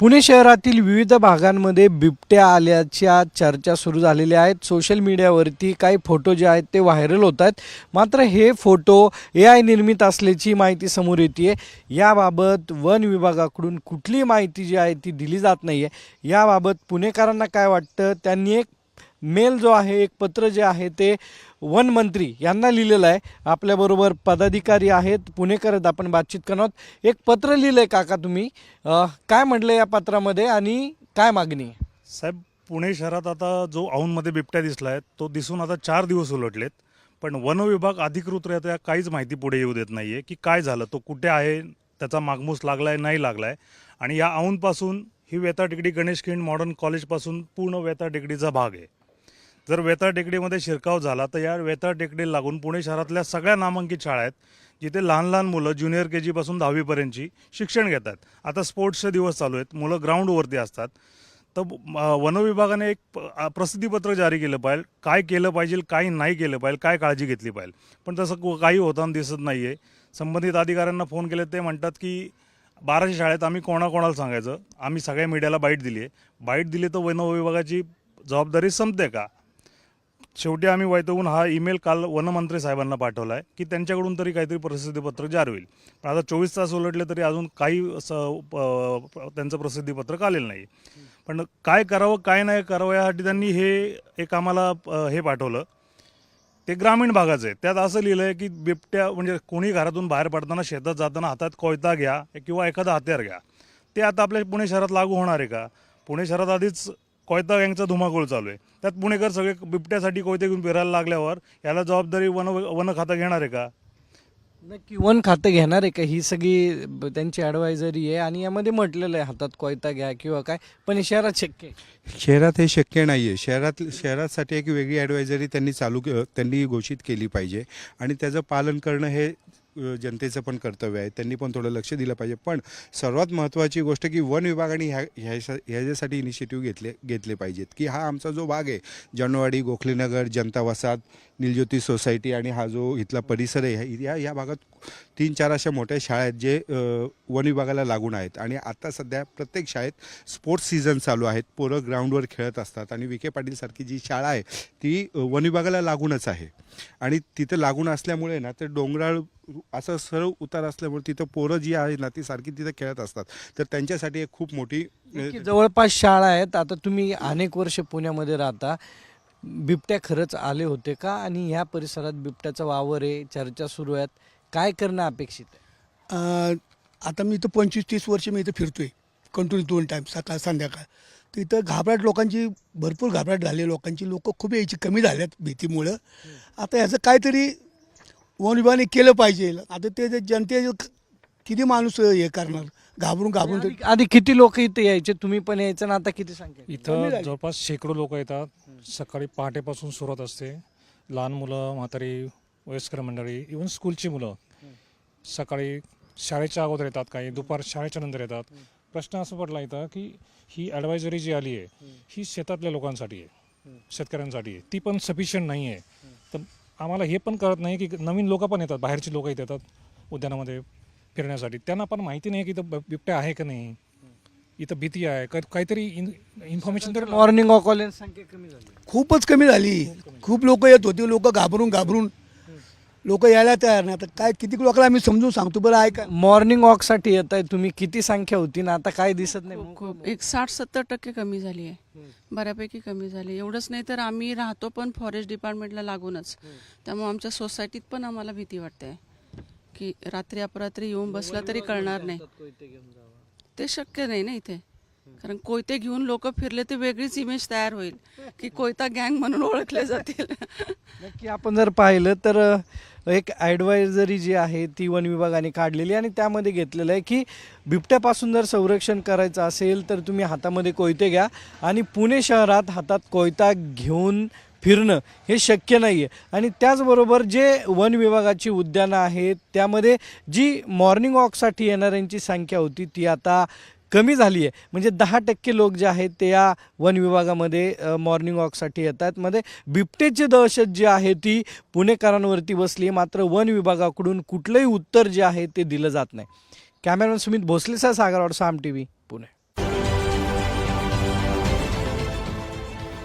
पुणे शहरातील विविध भागांमध्ये बिबट्या आल्याच्या चर्चा सुरू झालेल्या आहेत. सोशल मीडियावरती काही फोटो जे आहेत ते व्हायरल होत आहेत. मात्र हे फोटो ए आय निर्मित असल्याची माहिती समोर येते याबाबत वन विभागाकडून कुठली माहिती जी आहे ती दिली जात नाही आहे याबाबत पुणेकरांना काय वाटतं? त्यांनी एक मेल जो आहे एक पत्र जे आहे ते वन मंत्री यांना लिहिलेलं आहे. आपल्याबरोबर पदाधिकारी आहेत पुणेकर आहेत आपण बातचीत करणार आहोत. एक पत्र लिहिलं आहे काका तुम्ही. काय म्हटलं या पत्रामध्ये आणि काय मागणी? आहे? साहेब पुणे शहरात आता जो औंधमध्ये बिबट्या दिसला आहे तो दिसून आता चार दिवस उलटलेत. पण वन विभाग अधिकृतरित्या काहीच माहिती पुढे येऊ देत नाही आहे की काय झालं तो कुठे आहे त्याचा मागमूस लागला आहे नाही लागला आहे आणि या औंधपासून ही वेता टेकडी गणेश खिंड मॉडर्न कॉलेजपासून पूर्ण वेता टेकडीचा भाग आहे. जर वेताळ टेकडीमध्ये शिरकाव झाला तर या वेताळ टेकडीला लागून पुणे शहरातल्या सगळ्या नामांकित शाळा आहेत जिथे लहान लहान मुलं ज्युनियर के जीपासून दहावीपर्यंतची शिक्षण घेतात आता स्पोर्ट्सचे दिवस चालू आहेत मुलं ग्राउंडवरती असतात. तर वनविभागाने एक प्रसिद्धीपत्र जारी केलं पाहिजे काय केलं पाहिजे काय नाही केलं पाहिजे काय काळजी घेतली पाहिजे. पण तसं काही होताना दिसत नाही आहे संबंधित अधिकाऱ्यांना फोन केले ते म्हणतात की बाराशे शाळेत आम्ही कोणाकोणाला सांगायचं? आम्ही सगळ्या मीडियाला बाईट दिली आहे बाईट दिली तर वन विभागाची जबाबदारी संपते का? शेवटी आम्ही वैतवून हा ईमेल काल वनमंत्री साहेबांना पाठवला आहे की त्यांच्याकडून तरी काहीतरी प्रसिद्धीपत्र जारी होईल. पण आता चोवीस तास उलटले तरी अजून काही त्यांचं प्रसिद्धीपत्रक आलेलं नाही. पण काय करावं काय नाही करावं यासाठी त्यांनी हे एक आम्हाला हे पाठवलं. ते ग्रामीण भागाचं आहे. त्यात असं लिहिलं आहे की बिबट्या म्हणजे कोणी घरातून बाहेर पडताना शेतात जाताना हातात कोयता घ्या किंवा एखादा हत्यार घ्या. ते आता आपल्या पुणे शहरात लागू होणार आहे का? पुणे शहरात आधीच कोयता गँगचा धुमाकूळ चालू आहे. त्यात पुणेकर सगळे बिबट्यासाठी कोयते घेऊन फिरायला लागल्यावर याला जबाबदारी वन वन खातं घेणार आहे का? नक्की वन खातं घेणार आहे का? ही सगळी ब- त्यांची ॲडवायझरी आहे आणि यामध्ये म्हटलेलं आहे हातात कोयता घ्या किंवा काय पण हे शहरात शक्य आहे. शहरात हे शक्य नाही आहे शहरात शहरासाठी एक वेगळी ॲडवायझरी त्यांनी चालू के- त्यांनी घोषित केली पाहिजे. आणि त्याचं पालन करणं हे जनतेचं पण कर्तव्य आहे. त्यांनी पण थोडं लक्ष दिलं पाहिजे. पण सर्वात महत्त्वाची गोष्ट की वन विभागाने ह्या ह्याच्या ह्याच्यासाठी इनिशिएटिव्ह घेतले घेतले पाहिजेत. की हा आमचा जो भाग आहे जनवाडी गोखलेनगर जनता वसाहत निलज्योती सोसायटी आणि हा जो इथला परिसर आहे या या भागात तीन चार अशा मोठ्या शाळा आहेत जे वन विभागाला लागून आहेत. आणि आता सध्या प्रत्येक शाळेत स्पोर्ट्स सीझन चालू आहेत. पोरं ग्राउंडवर खेळत असतात आणि विखे पाटीलसारखी जी शाळा आहे ती वन विभागाला लागूनच आहे. आणि तिथं लागून असल्यामुळे ना ते डोंगराळ असं सरळ उतार असल्यामुळे तिथं पोरं जी आहे ना ती सारखी तिथं खेळत असतात. तर त्यांच्यासाठी एक खूप मोठी जवळपास शाळा आहेत. आता तुम्ही अनेक वर्ष पुण्यामध्ये राहता. बिबट्या खरंच आले होते का? आणि ह्या परिसरात बिबट्याचा वावर आहे चर्चा सुरू आहेत. काय करणं अपेक्षित आहे? आता मी इथं पंचवीस तीस वर्ष मी इथं फिरतोय कंटिन्यू दोन टाईम सकाळ संध्याकाळ. तर इथं घाबराट लोकांची भरपूर घाबराट झाली. लोकांची लोक खूप यायची कमी झाल्यात भीतीमुळं. आता ह्याचं काहीतरी वन विभागाने केलं पाहिजे. आता ते जनते किती माणूस हे करणार? घाबरून घाबरून ते- आधी- आधी किती लोक इथे यायचे? तुम्ही पण यायचं ना आता किती संख्या आहे? कमी इथं झाली. जवळपास शेकडो लोक येतात. सकाळी पहाटेपासून सुरुवात असते. लहान मुलं म्हातारी वयस्कर मंडळी इवन स्कूलची मुलं. सकाळी शाळेच्या अगोदर येतात काही दुपार शाळेच्या नंतर येतात. प्रश्न असा पडला इथं की ही ॲडवायझरी जी आली आहे ही शेतातल्या लोकांसाठी आहे शेतकऱ्यांसाठी आहे. ती पण सफिशियंट नाही आहे. तर आम्हाला हे पण कळत नाही की नवीन लोक पण येतात बाहेरची लोक इथे येतात उद्यानामध्ये. फिरण्यासाठी. त्यांना पण माहिती नाही की इथं ब- बिबट्या आहे का नाही. इथं भीती आहे. का- काहीतरी इन्फॉर्मेशन तरी मॉर्निंग वॉक संख्या कमी झाली. खूपच कमी झाली. खूप लोक येत होती. लोक घाबरून घाबरून. लोक यायला तयार नाही. आता काय किती लोकांना आम्ही समजून सांगतो बरं ऐका. मॉर्निंग वॉकसाठी येत आहे. तुम्ही किती संख्या होती ना आता काय दिसत नाही. खूप खूप. एक साठ सत्तर टक्के कमी झाली आहे. बऱ्यापैकी कमी झाली एवढंच नाही तर आम्ही राहतो पण फॉरेस्ट डिपार्टमेंटला लागूनच. त्यामुळे आमच्या सोसायटीत पण आम्हाला भीती वाटते. की रात्री अपरात्री येऊन बसला तरी कळणार नाही. ते शक्य नाही ना इथे. कारण कोयते घेऊन लोक फिरले तर वेगळीच इमेज तयार होईल की कोयता गँग म्हणून ओळखले जातील. नक्की आपण जर पाहिलं तर एक ॲडवायझरी जी आहे ती वन विभागाने काढलेली आणि त्यामध्ये घेतलेलं आहे की बिबट्यापासून जर संरक्षण करायचं असेल तर तुम्ही हातामध्ये कोयते घ्या आणि पुणे शहरात हातात कोयता घेऊन फिरणं हे शक्य नाही आहे आणि त्याचबरोबर जे वन विभागाची उद्यानं आहेत त्यामध्ये जी मॉर्निंग वॉकसाठी येणाऱ्यांची संख्या होती ती आता कमी झाली आहे म्हणजे दहा टक्के लोक जे आहेत ते या वन विभागामध्ये मॉर्निंग वॉकसाठी येतात. मध्ये बिबटेची दहशत जी आहे ती पुणेकरांवरती बसली आहे मात्र वन विभागाकडून कुठलंही उत्तर जे आहे ते दिलं जात नाही. कॅमेरामॅन सुमित भोसलेसह सागरवाड साम टी व्ही पुणे.